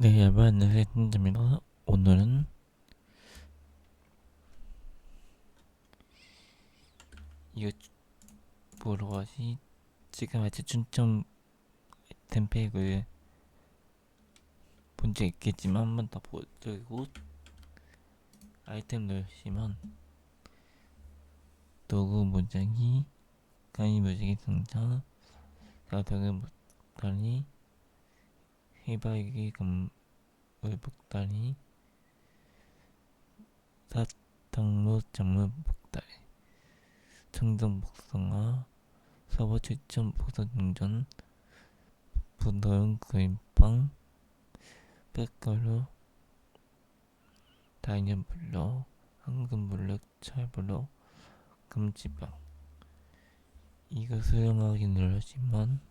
네, 여러분 안녕하세요. 팀장입니다. 오늘은 이거 뭐로 하지? 지금 아직 준점 템팩을 본 적 있겠지만 한 번 더 보여드리고 아이템 넣으시면 도구 모자기 강의 모자기 상자 가벽의 목다리 해바라기 건물 목다리 사탕로 작물 목다리 청정 복숭아 서버 추천 복선 중전 부드러운 그림빵 백가루 다이년 블럭 황금 블럭 철 블럭 금지빵 이거 수령하기 누르시면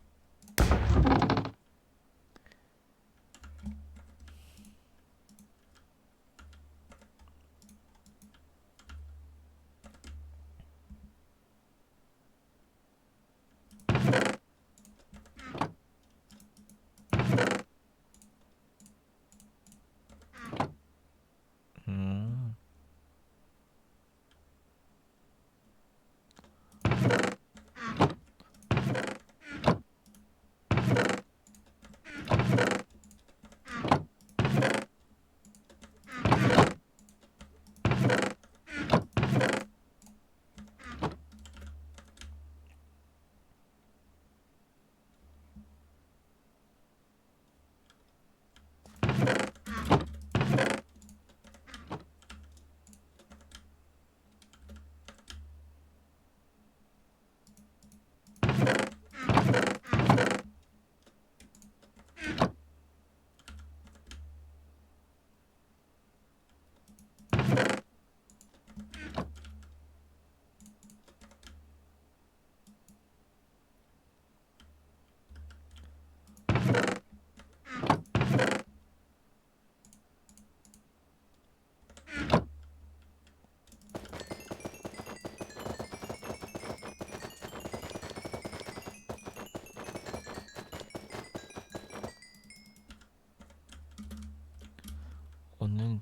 오늘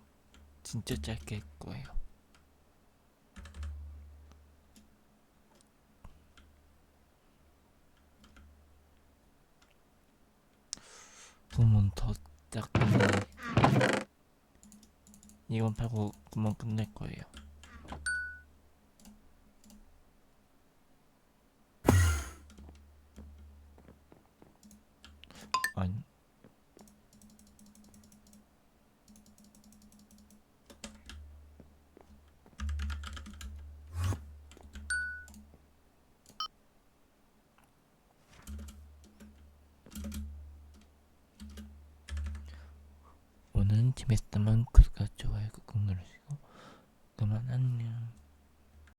진짜 짧게 할 거예요. 보면 더 짧은데 이건 팔고 그만 끝낼 거예요. 아니 오늘은 재밌었다면 구독과 좋아요 꾹꾹 누르시고 그만 안녕